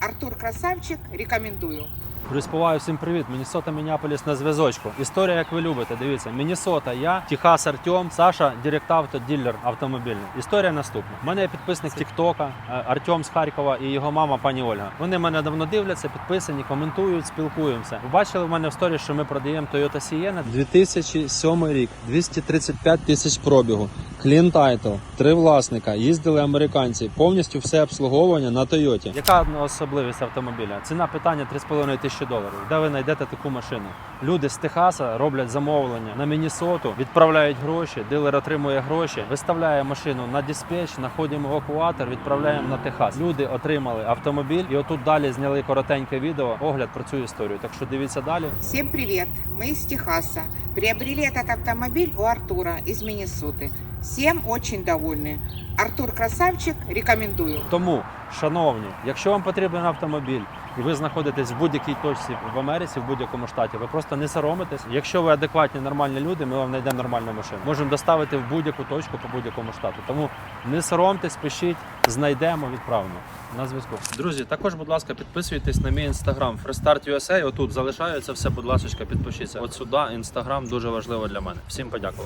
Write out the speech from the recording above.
Артур Красавчик, рекомендую. Приспіваю всім привіт. Мінісота Мініаполіс на зв'язочку. Історія, як ви любите. Дивіться, Мінісота, я, Техас Артем, Саша, директ-авто, ділер автомобільний. Історія наступна. У мене є підписник Тіктока, е, Артем з Харкова і його мама пані Ольга. Вони мене давно дивляться, підписані, коментують, спілкуємося. Ви бачили в мене в сторі, що ми продаємо Toyota Sienna 2007 рік, 235 тисяч пробігу. Clean Title, три власника, їздили американці, повністю все обслуговування на Тойоті. Яка одна особливість автомобіля? Ціна питання 3,5 тисячі доларів. Де ви знайдете таку машину? Люди з Техаса роблять замовлення на Міннесоту, відправляють гроші, дилер отримує гроші, виставляє машину на диспетч, знаходимо евакуатор, відправляємо на Техас. Люди отримали автомобіль, і отут далі зняли коротеньке відео, огляд про цю історію. Так що дивіться далі. Всем привет! Мы из Техаса. Приобрели этот автомобиль у Артура из Миннесоты. Всем очень довольны. Артур Красавчик, рекомендую. Тому, шановні, якщо вам потрібен автомобіль і ви знаходитесь в будь-якій точці в Америці, в будь-якому штаті, ви просто не соромитесь. Якщо ви адекватні, нормальні люди, ми вам знайдемо нормальну машину. Можемо доставити в будь-яку точку по будь-якому штату. Тому не соромтесь, пишіть, знайдемо, відправимо. На зв'язку. Друзі, також, будь ласка, підписуйтесь на мій інстаграм Freestart USA. Отут залишається все, будь ласка, підпишіться. От сюди інстаграм дуже важливо для мене. Всім подякував.